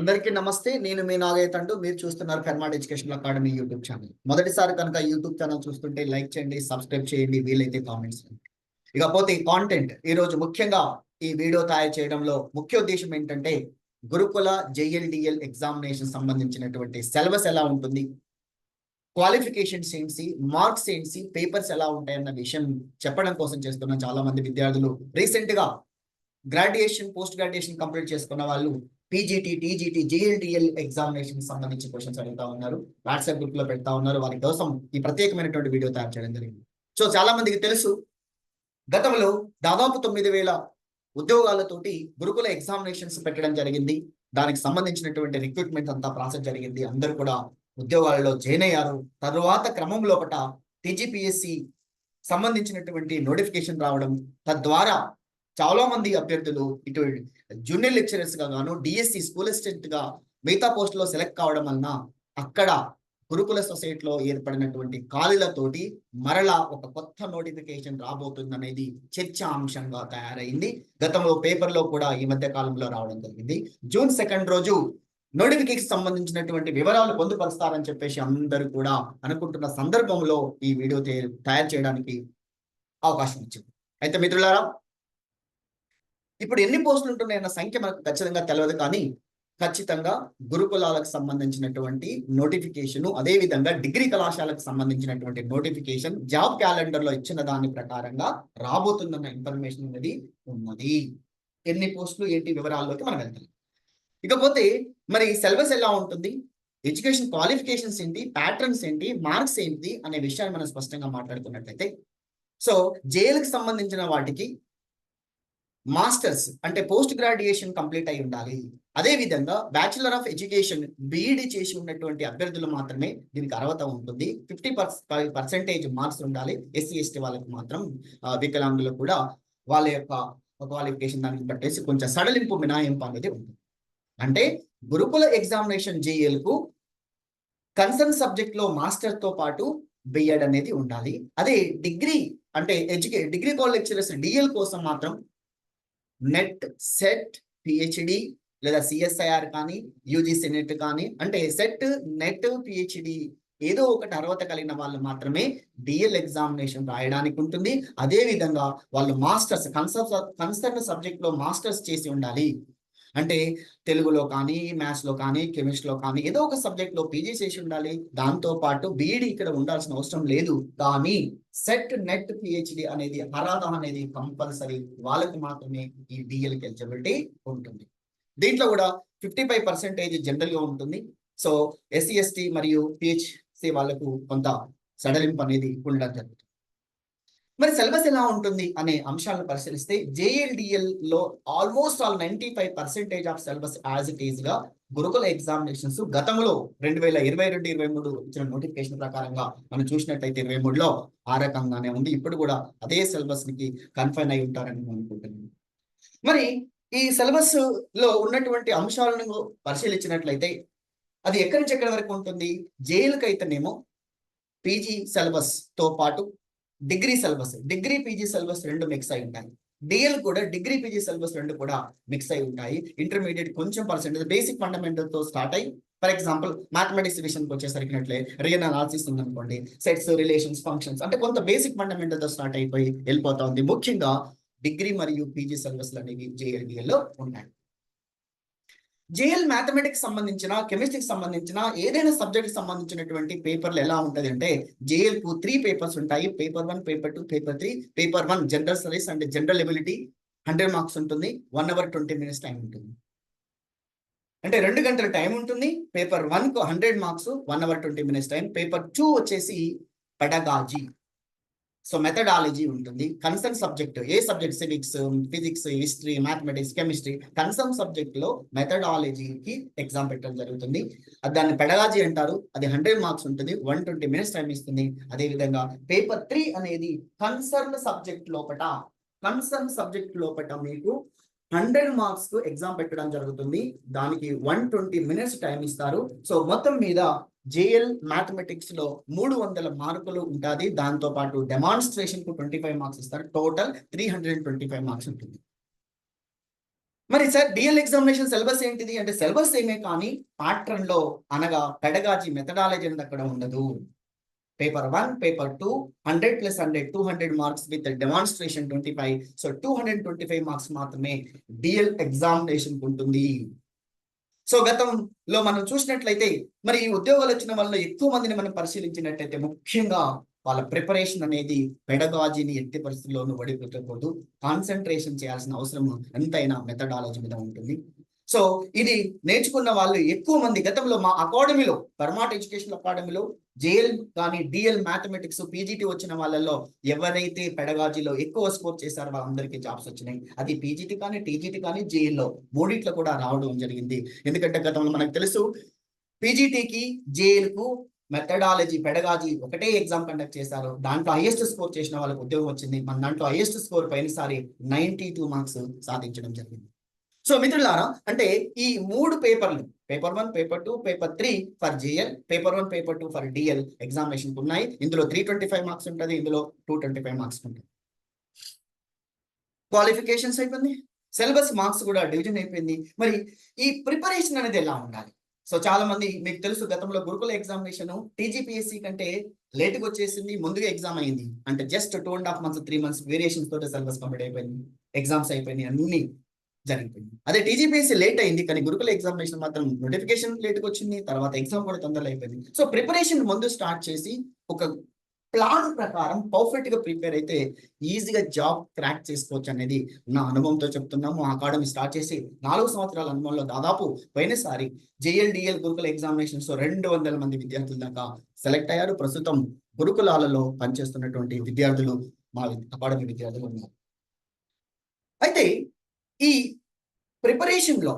అందరికీ నమస్తే. నేను మీ నాగయ్య అంటూ మీరు చూస్తున్నారు Fermat education academy YouTube channel. మొదటిసారి కనుక యూట్యూబ్ ఛానల్ చూస్తుంటే లైక్ చేయండి సబ్స్క్రైబ్ చేయండి వీలైతే కామెంట్స్ ఇకపోతే ఈ కాంటెంట్ ఈ రోజు ముఖ్యంగా ఈ వీడియో తయారు చేయడంలో ముఖ్య ఉద్దేశం ఏంటంటే గురుకుల జేఎల్డిఎల్ ఎగ్జామినేషన్ సంబంధించినటువంటి సిలబస్ ఎలా ఉంటుంది? క్వాలిఫికేషన్స్ ఏంటి? మార్క్స్ ఏంటి? పేపర్స్ ఎలా ఉంటాయన్న విషయం చెప్పడం కోసం చేస్తున్న చాలా మంది విద్యార్థులు. రీసెంట్గా గ్రాడ్యుయేషన్ పోస్ట్ గ్రాడ్యుయేషన్ కంప్లీట్ చేసుకున్న వాళ్ళు పీజీటీ టీజీటీ జేఎల్డిఎల్ ఎగ్జామినేషన్ సంబంధించి క్వశ్చన్స్ అడుగుతా ఉన్నారు. వాట్సాప్ గ్రూప్లో పెడతా ఉన్నారు. వారి కోసం ఈ ప్రత్యేకమైనటువంటి వీడియో తయారు చేయడం జరిగింది. సో చాలా మందికి తెలుసు గతంలో దాదాపు తొమ్మిది వేల ఉద్యోగాలతోటి గురుకుల ఎగ్జామినేషన్స్ పెట్టడం జరిగింది. దానికి సంబంధించినటువంటి రిక్రూట్మెంట్ అంతా ప్రాసెస్ జరిగింది. అందరూ కూడా ఉద్యోగాలలో జాయిన్ అయ్యారు. తరువాత క్రమం లోపట టీజీపీఎస్సి సంబంధించినటువంటి నోటిఫికేషన్ రావడం తద్వారా చాలా మంది అభ్యర్థులు ఇటు జూనియర్ లెక్చరర్స్గా గాను డిఎస్సి స్కూల్ అసిస్టెంట్గా మిగతా పోస్ట్లో సెలెక్ట్ కావడం వలన అక్కడ గురుకుల సొసైటీలో ఏర్పడినటువంటి ఖాళీలతోటి మరలా ఒక కొత్త నోటిఫికేషన్ రాబోతుంది అనేది చర్చాంశంగా తయారైంది. గతంలో పేపర్లో కూడా ఈ మధ్య కాలంలో రావడం జరిగింది. జూన్ సెకండ్ రోజు నోటిఫికేషన్ సంబంధించినటువంటి వివరాలు పొందుపరుస్తారని చెప్పేసి అందరూ కూడా అనుకుంటున్న సందర్భంలో ఈ వీడియో తయారు చేయడానికి అవకాశం ఇచ్చింది అయితే మిత్రులారా ఇప్పుడు ఎన్ని పోస్టులు ఉంటున్నాయన్న సంఖ్య మనకు ఖచ్చితంగా తెలియదు కానీ ఖచ్చితంగా గురుకులాలకు సంబంధించినటువంటి నోటిఫికేషన్ అదే విధంగా డిగ్రీ కళాశాలకు సంబంధించినటువంటి నోటిఫికేషన్ జాబ్ క్యాలెండర్లో ఇచ్చిన దాని ప్రకారంగా రాబోతుందన్న ఇన్ఫర్మేషన్ అనేది ఉన్నది. ఎన్ని పోస్టులు ఏంటి వివరాల్లోకి మనం వెళ్తాం. ఇకపోతే మరి సిలబస్ ఎలా ఉంటుంది? ఎడ్యుకేషన్ క్వాలిఫికేషన్స్ ఏంటి? ప్యాటర్న్స్ ఏంటి? మార్క్స్ ఏంటి? అనే విషయాన్ని మనం స్పష్టంగా మాట్లాడుకున్నట్లయితే సో జైలుకి సంబంధించిన వాటికి మాస్టర్స్ అంటే పోస్ట్ గ్రాడ్యుయేషన్ కంప్లీట్ అయి ఉండాలి. అదే విధంగా బ్యాచులర్ ఆఫ్ ఎడ్యుకేషన్ బీఈడి చేసి ఉన్నటువంటి అభ్యర్థులు మాత్రమే దీనికి అర్హత ఉంటుంది. ఫిఫ్టీ పర్సెంటేజ్ మార్క్స్ ఉండాలి. ఎస్సీ ఎస్టీ వాళ్ళకి మాత్రం వికలాంగులకు కూడా వాళ్ళ యొక్క క్వాలిఫికేషన్ దానికి బట్టేసి కొంచెం సడలింపు మినహాయింపు అనేది ఉంటుంది. అంటే గురుకుల ఎగ్జామినేషన్ జేఎల్కు కన్సర్న్ సబ్జెక్ట్లో మాస్టర్తో పాటు బిఎడ్ అనేది ఉండాలి. అదే డిగ్రీ అంటే ఎడ్యుకే డిగ్రీ కాలేజ్ లెక్చరర్స్ డిఎల్ కోసం మాత్రం నెట్ సెట్ పిహెచ్డి లేదా సిఎస్ఐఆర్ కానీ యూజీసీ నెట్ కానీ అంటే సెట్ నెట్ పిహెచ్డి ఏదో ఒకటి అర్హత కలిగిన వాళ్ళు మాత్రమే డిఎల్ ఎగ్జామినేషన్ రాయడానికి ఉంటుంది. అదే విధంగా వాళ్ళు మాస్టర్స్ కన్సర్న్ కన్సర్న్ సబ్జెక్ట్లో మాస్టర్స్ చేసి ఉండాలి. అంటే తెలుగులో కానీ మ్యాథ్స్లో కానీ కెమిస్ట్రీలో కానీ ఏదో ఒక సబ్జెక్ట్లో పీజీ చేసి ఉండాలి. దాంతో పాటు బీఈడి ఇక్కడ ఉండాల్సిన అవసరం లేదు. కానీ సెట్ నెట్ పిహెచ్డి అనేది అరాధ అనేది కంపల్సరీ వాళ్ళకి మాత్రమే ఈ డిఎల్కి ఎలిజిబిలిటీ ఉంటుంది. దీంట్లో కూడా ఫిఫ్టీ ఫైవ్ పర్సెంటేజ్ జనరల్గా ఉంటుంది. సో ఎస్సీ ఎస్టీ మరియు పిహెచ్సి వాళ్ళకు కొంత సడలింపు అనేది ఉండడం జరుగుతుంది. మరి సిలబస్ ఎలా ఉంటుంది అనే అంశాలను పరిశీలిస్తే జేఎల్డిఎల్లో almost all ninety five percentage of syllabus as it ఈస్గా గురుకుల ఎగ్జామినేషన్స్ గతంలో రెండు వేల ఇరవై రెండు ఇరవై మూడు ఇచ్చిన నోటిఫికేషన్ ప్రకారంగా మనం చూసినట్లయితే ఇరవై మూడులో ఆ రకంగానే ఉంది. ఇప్పుడు కూడా అదే సిలబస్కి కన్ఫైన్ అయి ఉంటారని నేను అనుకుంటున్నాను. మరి ఈ సిలబస్లో ఉన్నటువంటి అంశాలను పరిశీలించినట్లయితే అది ఎక్కడి నుంచి ఎక్కడి వరకు ఉంటుంది? జైలుకి అయితేనేమో పీజీ సిలబస్తో పాటు degree syllabus degree PG syllabus రెండు మిక్స్ అయి ఉంటాయి. డిఎల్ కూడా డిగ్రీ పీజీ సిలబస్ రెండు కూడా మిక్స్ అయి ఉంటాయి. ఇంటర్మీడియట్ కొంచెం పర్సెంటేజ్ బేసిక్ ఫండమెంటల్తో స్టార్ట్ అయ్యి ఫర్ ఎగ్జాంపుల్ మ్యాథమెటిక్స్ విషయంకి వచ్చేసరికినట్లే రియల్ అనాలిసిస్ ఉందనుకోండి సెట్స్ రిలేషన్స్ ఫంక్షన్స్ అంటే కొంత బేసిక్ ఫండమెంటల్తో స్టార్ట్ అయిపోయి వెళ్ళిపోతా ఉంది. ముఖ్యంగా డిగ్రీ మరియు పీజీ సిలబస్లు అనేవి జేఎల్బిఎల్లో లో జేఎల్ మ్యాథమెటిక్స్ సంబంధించిన కెమిస్ట్రీకి సంబంధించిన ఏదైనా సబ్జెక్ట్ సంబంధించినటువంటి పేపర్లు ఎలా ఉంటది అంటే జేఎల్కు త్రీ పేపర్స్ ఉంటాయి. Paper one paper two paper three paper one general studies and general ability hundred marks ఉంటుంది. One hour twenty minutes time ఉంటుంది. అంటే రెండు గంటల టైం ఉంటుంది. Paper వన్కు hundred marks one hour twenty minutes time paper two వచ్చేసి pedagogy so methodology ఉంటుంది. Concern subject ఏ subject civics physics history mathematics chemistry concern సబ్జెక్ట్లో మెథడాలజీకి ఎగ్జామ్ పెట్టడం జరుగుతుంది. దాన్ని పెడగాజీ అంటారు. అది హండ్రెడ్ మార్క్స్ ఉంటుంది. వన్ ట్వంటీ మినిట్స్ టైం ఇస్తుంది. అదేవిధంగా పేపర్ త్రీ అనేది కన్సర్న్ సబ్జెక్ట్ లోపట కన్సర్న్ సబ్జెక్ట్ లోపట మీకు హండ్రెడ్ మార్క్స్కు ఎగ్జామ్ పెట్టడం జరుగుతుంది. దానికి వన్ ట్వంటీ మినిట్స్ టైం ఇస్తారు. సో మొత్తం మీద జేఎల్ మ్యాథమెటిక్స్లో మూడు వందల మార్కులు ఉంటుంది. దాంతో పాటు డెమాన్స్ట్రేషన్కు ట్వంటీ ఫైవ్ మార్క్స్ ఇస్తారు. Total three hundred twenty five marks ఉంటుంది. మరి సార్ డిఎల్ ఎగ్జామినేషన్ సిలబస్ ఏంటిది? అంటే సిలబస్ ఏమే కానీ ప్యాటర్న్లో అనగా పెడగాజీ మెథడాలజీ అనేది అక్కడ ఉండదు. Paper one paper two hundred plus hundred two hundred marks with demonstration twenty five so two hundred twenty five marks మాత్రమే డిఎల్ ఎగ్జామినేషన్ ఉంటుంది. సో గతంలో మనం చూసినట్లయితే మరి ఈ ఉద్యోగాలు వచ్చిన వల్ల ఎక్కువ మందిని మనం పరిశీలించినట్లయితే ముఖ్యంగా వాళ్ళ ప్రిపరేషన్ అనేది పెడగాజీని ఎట్టి పరిస్థితుల్లోనూ వడిపెట్టకూడదు కాన్సన్ట్రేషన్ చేయాల్సిన అవసరం ఎంతైనా మెథడాలజీ మీద ఉంటుంది. సో ఇది నేర్చుకున్న వాళ్ళు ఎక్కువ మంది గతంలో మా అకాడమీలో పర్మాట్ ఎడ్యుకేషన్ అకాడమీలో జేఎల్ కానీ డిఎల్ మ్యాథమెటిక్స్ పీజీటీ వచ్చిన వాళ్ళల్లో ఎవరైతే పెడగాజీలో ఎక్కువ స్కోర్ చేశారో వాళ్ళందరికీ జాబ్స్ వచ్చినాయి. అది పీజీటీ కానీ టీజీటీ కానీ జేఎల్లో మూడిట్లో కూడా రావడం జరిగింది. ఎందుకంటే గతంలో మనకు తెలుసు పీజీటీకి జేఎల్కు మెథడాలజీ పెడగాజీ ఒకటే ఎగ్జామ్ కండక్ట్ చేశారు. దాంట్లో హైయెస్ట్ స్కోర్ చేసిన వాళ్ళకి ఉద్యోగం వచ్చింది. మన దాంట్లో హైయెస్ట్ స్కోర్ పైనసారి నైన్టీ టూ మార్క్స్ సాధించడం జరిగింది. సో మిత్రులారా అంటే ఈ మూడు పేపర్లు paper one paper two paper three for GL paper one paper two for DL examination ఉన్నాయి. ఇందులో త్రీ ట్వంటీ ఫైవ్ మార్క్స్ ఉంటుంది ఇందులో టూ ట్వంటీ ఫైవ్ మార్క్స్ ఉంటుంది క్వాలిఫికేషన్స్ అయిపోయింది సిలబస్ మార్క్స్ కూడా డివిజన్ అయిపోయింది. మరి ఈ ప్రిపరేషన్ అనేది ఎలా ఉండాలి? సో చాలా మంది మీకు తెలుసు గతంలో గురుకుల ఎగ్జామినేషన్ టీజీపీఎస్సీ కంటే లేట్గా వచ్చేసింది ముందుగా ఎగ్జామ్ అయింది అంటే just two and half months three months variations తోటి సిలబస్ కంప్లీట్ అయిపోయింది. ఎగ్జామ్స్ అయిపోయినాయి అన్ని జరిగిపోయింది. అదే టీజీపీఎస్సీ లేట్ అయింది కానీ గురుకుల ఎగ్జామినేషన్ మాత్రం నోటిఫికేషన్ లేట్కి వచ్చింది తర్వాత ఎగ్జామ్ కూడా తొందరలో అయిపోయింది. సో ప్రిపరేషన్ ముందు స్టార్ట్ చేసి ఒక ప్లాన్ ప్రకారం పర్ఫెక్ట్గా ప్రిపేర్ అయితే ఈజీగా జాబ్ క్రాక్ చేసుకోవచ్చు అనేది నా అనుభవంతో చెప్తున్నాము. అకాడమీ స్టార్ట్ చేసి నాలుగు సంవత్సరాల అనుభవంలో దాదాపు పోయినసారి జేఎల్డిఎల్ గురుకుల ఎగ్జామినేషన్స్ రెండు వందల మంది విద్యార్థుల దాకా సెలెక్ట్ అయ్యారు. ప్రస్తుతం గురుకులాలలో పనిచేస్తున్నటువంటి విద్యార్థులు మా అకాడమీ విద్యార్థులు ఉన్నారు. అయితే ఈ ప్రిపరేషన్లో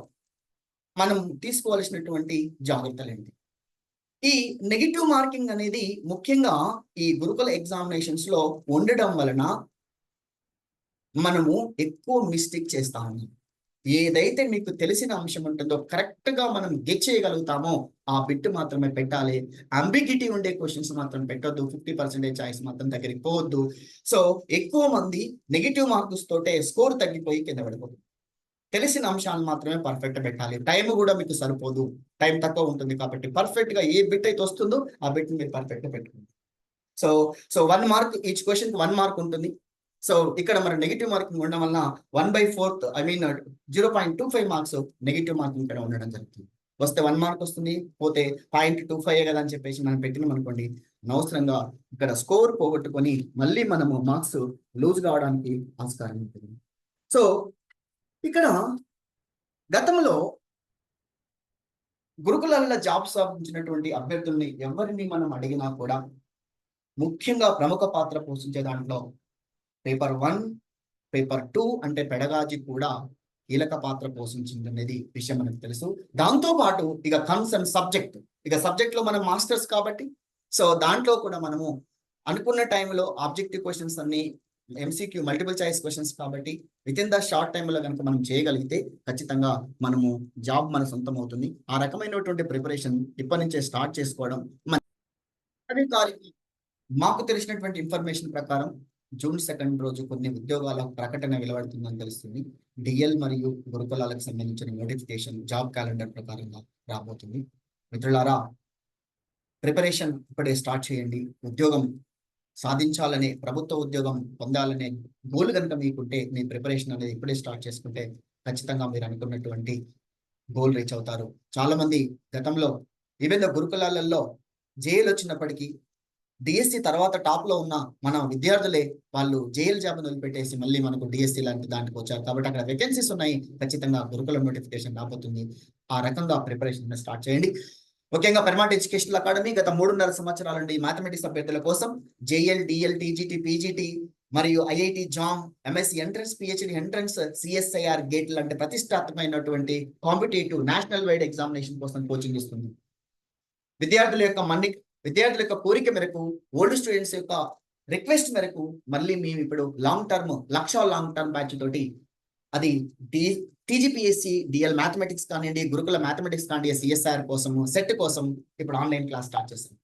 మనం తీసుకోవాల్సినటువంటి జాగ్రత్తలు ఏంటి ఈ నెగిటివ్ మార్కింగ్ అనేది ముఖ్యంగా ఈ గురుకుల ఎగ్జామినేషన్స్లో ఉండడం వలన మనము ఎక్కువ మిస్టేక్ చేస్తా ఏదైతే మీకు తెలిసిన అంశం ఉంటుందో కరెక్ట్గా మనం గెట్ చేయగలుగుతామో ఆ బిట్ మాత్రమే పెట్టాలి. అంబిగిటీ ఉండే క్వశ్చన్స్ మాత్రం పెట్టొద్దు. ఫిఫ్టీ పర్సెంటేజ్ చాయిస్ మాత్రం దగ్గరికి పోవద్దు. సో ఎక్కువ మంది నెగిటివ్ మార్క్స్ తోటే స్కోర్ తగ్గిపోయి కింద పడిపోతుంది తెలిసిన అంశాలు మాత్రమే పర్ఫెక్ట్ పెట్టాలి. టైం కూడా మీకు సరిపోదు. టైం తక్కువ ఉంటుంది కాబట్టి పర్ఫెక్ట్గా ఏ బిట్ అయితే వస్తుందో ఆ బిట్ మీరు పర్ఫెక్ట్ పెట్టుకోండి. So so one mark each question one mark ఉంటుంది. సో ఇక్కడ మరి నెగిటివ్ మార్కింగ్ ఉండడం వల్ల one by fourth I mean zero point two five marks negative marking ఇక్కడ ఉండడం జరుగుతుంది. వస్తే వన్ మార్క్ వస్తుంది పోతే పాయింట్ టూ ఫైవ్ కదా అని చెప్పేసి మనం పెట్టినాం అనుకోండి అనవసరంగా ఇక్కడ స్కోర్ పోగొట్టుకొని మళ్ళీ మనము మార్క్స్ లూజ్ కావడానికి ఆస్కారం ఉంటుంది. సో ఇక్కడ గతంలో గురుకులాల జాబ్ సాధించినటువంటి అభ్యర్థుల్ని ఎవరిని మనం అడిగినా కూడా ముఖ్యంగా ప్రముఖ పాత్ర పోషించే దాంట్లో పేపర్ వన్ పేపర్ టూ అంటే పెడగాజీ కూడా కీలక పాత్ర పోషించింది అనేది విషయం మనకు తెలుసు. దాంతో పాటు ఇక కన్సర్న్ సబ్జెక్ట్ ఇక సబ్జెక్ట్లో మనం మాస్టర్స్ కాబట్టి సో దాంట్లో కూడా మనము అనుకున్న టైంలో ఆబ్జెక్టివ్ క్వశ్చన్స్ అన్ని ఎంసీక్యూ మల్టిపుల్ చాయిస్ క్వశ్చన్స్ కాబట్టి విత్ ఇన్ ద షార్ట్ టైంలో కనుక మనం చేయగలిగితే ఖచ్చితంగా మనము జాబ్ మన సొంతం అవుతుంది. ఆ రకమైనటువంటి ప్రిపరేషన్ ఇప్పటి నుంచే స్టార్ట్ చేసుకోవడం మాకు తెలిసినటువంటి ఇన్ఫర్మేషన్ ప్రకారం జూన్ సెకండ్ రోజు కొన్ని ఉద్యోగాల ప్రకటన వెలువడుతుందని తెలుస్తుంది. డిఎల్ మరియు గురుకులాలకు సంబంధించిన నోటిఫికేషన్ జాబ్ క్యాలెండర్ ప్రకారంగా రాబోతుంది. మిత్రులారా ప్రిపరేషన్ ఇప్పుడే స్టార్ట్ చేయండి. ఉద్యోగం సాధించాలనే ప్రభుత్వ ఉద్యోగం పొందాలనే గోల్ కనుక మీకుంటే మీ ప్రిపరేషన్ అనేది ఇప్పుడే స్టార్ట్ చేసుకుంటే ఖచ్చితంగా మీరు అనుకున్నటువంటి గోల్ రీచ్ అవుతారు. చాలా మంది గతంలో వివిధ గురుకులాలలో జైలు వచ్చినప్పటికీ డిఎస్సి తర్వాత టాప్లో ఉన్న మన విద్యార్థులే వాళ్ళు జైలు జాబ్ వదిలిపెట్టేసి మళ్ళీ మనకు డిఎస్సి లాంటి దానికి వచ్చారు. కాబట్టి అక్కడ వేకెన్సీస్ ఉన్నాయి. ఖచ్చితంగా గురుకుల నోటిఫికేషన్ రాబోతుంది. ఆ రకంగా ప్రిపరేషన్ స్టార్ట్ చేయండి. ముఖ్యంగా పెర్మాట్ ఎడ్యుకేషనల్ అకాడమీ గత మూడున్నర సంవత్సరాల నుండి మ్యాథమెటిక్స్ అభ్యర్థుల కోసం జేఎల్ డిఎల్ టీజీటీ పీజీటీ మరియు IIT JAM MSc entrance PhD entrance CSIR GATE లాంటి ప్రతిష్టాత్మకమైనటువంటి కాంపిటేటివ్ నేషనల్ వైడ్ ఎగ్జామినేషన్ కోసం కోచింగ్ ఇస్తుంది. విద్యార్థుల యొక్క మన్ని విద్యార్థుల యొక్క కోరిక మేరకు ఓల్డ్ స్టూడెంట్స్ యొక్క రిక్వెస్ట్ మేరకు మళ్ళీ మేము ఇప్పుడు long term lakh long term batch తోటి అది టీజీపీఎస్సి డిఎల్ మ్యాథమెటిక్స్ కానివ్వండి గురుకుల మ్యాథమెటిక్స్ కానివ్వండి సిఎస్ఆర్ కోసం సెట్ కోసం ఇప్పుడు ఆన్లైన్ క్లాస్ స్టార్ట్ చేస్తాం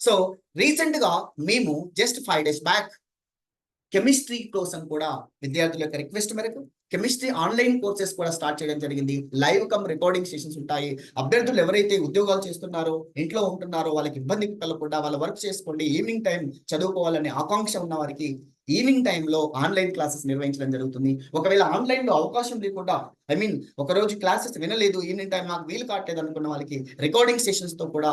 సో రీసెంట్గా మేము just five days back chemistry కోసం కూడా విద్యార్థుల యొక్క రిక్వెస్ట్ మేరకు కెమిస్ట్రీ ఆన్లైన్ కోర్సెస్ కూడా స్టార్ట్ చేయడం జరిగింది. లైవ్ కమ్ రికార్డింగ్ సెషన్స్ ఉంటాయి. అభ్యర్థులు ఎవరైతే ఉద్యోగాలు చేస్తున్నారో ఇంట్లో ఉంటున్నారో వాళ్ళకి ఇబ్బంది కలగకుండా వాళ్ళ వర్క్ చేసుకోండి ఈవినింగ్ టైం చదువుకోవాలనే ఆకాంక్ష ఉన్న వారికి ఈవినింగ్ టైంలో ఆన్లైన్ క్లాసెస్ నిర్వహించడం జరుగుతుంది. ఒకవేళ ఆన్లైన్లో అవకాశం లేకుండా ఐ మీన్ ఒక రోజు క్లాసెస్ వినలేదు ఈవినింగ్ టైం నాకు వీలు కావట్లేదు అనుకున్న వాళ్ళకి రికార్డింగ్ సెషన్స్తో కూడా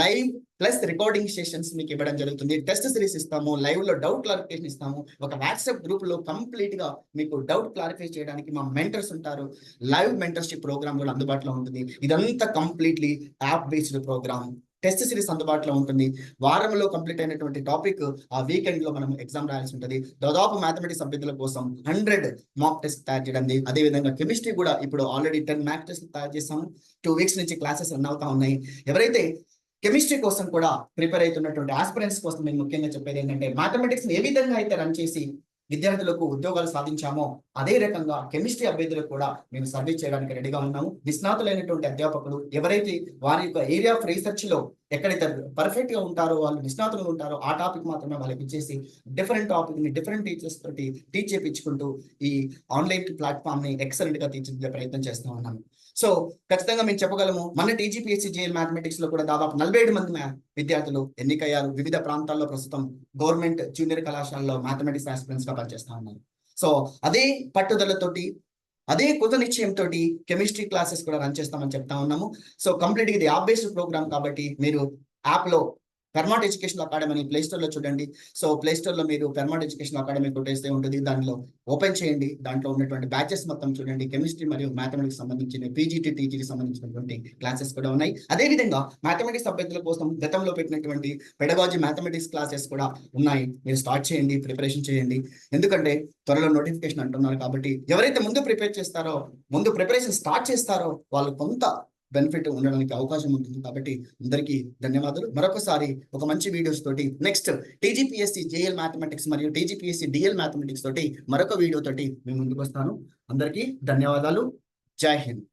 లైవ్ ప్లస్ రికార్డింగ్ సెషన్స్ మీకు ఇవ్వడం జరుగుతుంది. టెస్ట్ సిరీస్ ఇస్తాము లైవ్లో డౌట్ క్లారిఫికేషన్ ఇస్తాము. ఒక వాట్సాప్ గ్రూప్లో కంప్లీట్గా మీకు డౌట్ క్లారిఫై చేయడానికి మా మెంటర్స్ ఉంటారు. లైవ్ మెంటర్షిప్ ప్రోగ్రామ్ కూడా అందుబాటులో ఉంటుంది. ఇదంతా completely app based program test series అందుబాటులో ఉంటుంది. వారంలో కంప్లీట్ అయినటువంటి టాపిక్ ఆ వీకెండ్లో మనం ఎగ్జామ్ రాయాల్సి ఉంటుంది. దాదాపు మ్యాథమెటిక్స్ అభ్యర్థుల కోసం హండ్రెడ్ మాక్ టెస్ట్ తయారు చేయడం అదే విధంగా కెమిస్ట్రీ కూడా ఇప్పుడు ఆల్రెడీ టెన్ మ్యాక్ టెస్ట్ తయారు చేసాము టూ వీక్స్ నుంచి క్లాసెస్ రన్ అవుతా ఉన్నాయి. ఎవరైతే కెమిస్ట్రీ కోసం కూడా ప్రిపేర్ అవుతున్నటువంటి ఆస్పిరెంట్స్ కోసం నేను ముఖ్యంగా చెప్పేది ఏంటంటే మ్యాథమెటిక్స్ ఏ విధంగా అయితే రన్ చేసి విద్యార్థులకు ఉద్యోగాలు సాధించామో అదే రకంగా కెమిస్ట్రీ అభ్యర్థులకు కూడా మేము సర్వీస్ చేయడానికి రెడీగా ఉన్నాము. నిష్ణాతులైనటువంటి అధ్యాపకులు ఎవరైతే వారి యొక్క ఏరియా ఆఫ్ రీసెర్చ్లో ఎక్కడైతే పర్ఫెక్ట్గా ఉంటారో వాళ్ళు నిష్ణాతులు ఉంటారో ఆ టాపిక్ మాత్రమే వాళ్ళకి ఇచ్చేసి డిఫరెంట్ టాపిక్ని డిఫరెంట్ టీచర్స్ తోటి టీచ్ చేయించుకుంటూ ఈ ఆన్లైన్ ప్లాట్ఫామ్ని ఎక్సలెంట్గా తీర్చిదిద్దే ప్రయత్నం చేస్తూ ఉన్నాము. సో ఖచ్చితంగా మేము చెప్పగలము మన టీజీపీఎస్సీ జేఎల్ మ్యాథమెటిక్స్లో కూడా దాదాపు నలభై ఏడు మంది విద్యార్థులు ఎన్నికయ్యారు. వివిధ ప్రాంతాల్లో ప్రస్తుతం గవర్నమెంట్ జూనియర్ కళాశాలలో మ్యాథమెటిక్స్ ఆస్పిరెంట్స్గా పనిచేస్తా ఉన్నారు. సో అదే పట్టుదలతోటి అదే కృత నిశ్చయంతో కెమిస్ట్రీ క్లాసెస్ కూడా రన్ చేస్తామని చెప్తా ఉన్నాము. సో కంప్లీట్ ఇది యాప్ బేస్డ్ ప్రోగ్రామ్ కాబట్టి మీరు యాప్లో పెర్మాట్ ఎడ్యుకేషన్ అకాడమీ ప్లే స్టోర్లో చూడండి. సో ప్లే స్టోర్లో మీరు పెర్మాట్ ఎడ్యుకేషన్ అకాడమీ కొట్టేస్తే ఉంటుంది. దానిలో ఓపెన్ చేయండి. దాంట్లో ఉన్నటువంటి బ్యాచెస్ మొత్తం చూడండి. కెమిస్ట్రీ మరియు మ్యాథమెటిక్స్ సంబంధించిన పీజీటీ టీజీకి సంబంధించినటువంటి క్లాసెస్ కూడా ఉన్నాయి. అదే విధంగా మ్యాథమెటిక్స్ అభ్యర్థుల కోసం గతంలో పెట్టినటువంటి పెడగాజీ మ్యాథమెటిక్స్ క్లాసెస్ కూడా ఉన్నాయి. మీరు స్టార్ట్ చేయండి ప్రిపరేషన్ చేయండి. ఎందుకంటే త్వరలో నోటిఫికేషన్ అంటున్నారు కాబట్టి ఎవరైతే ముందు ప్రిపేర్ చేస్తారో ముందు ప్రిపరేషన్ స్టార్ట్ చేస్తారో వాళ్ళు కొంత బెనిఫిట్ ఉండడానికి అవకాశం ఉంటుంది. కాబట్టి అందరికీ ధన్యవాదాలు. మరొకసారి ఒక మంచి వీడియోస్ తోటి నెక్స్ట్ టీజీపీఎస్సీ జేఎల్ మ్యాథమెటిక్స్ మరియు టీజీపీఎస్సీ డిఎల్ మ్యాథమెటిక్స్ తోటి మరొక వీడియో తోటి మేము ముందుకు వస్తాను. అందరికీ ధన్యవాదాలు. జై హింద్.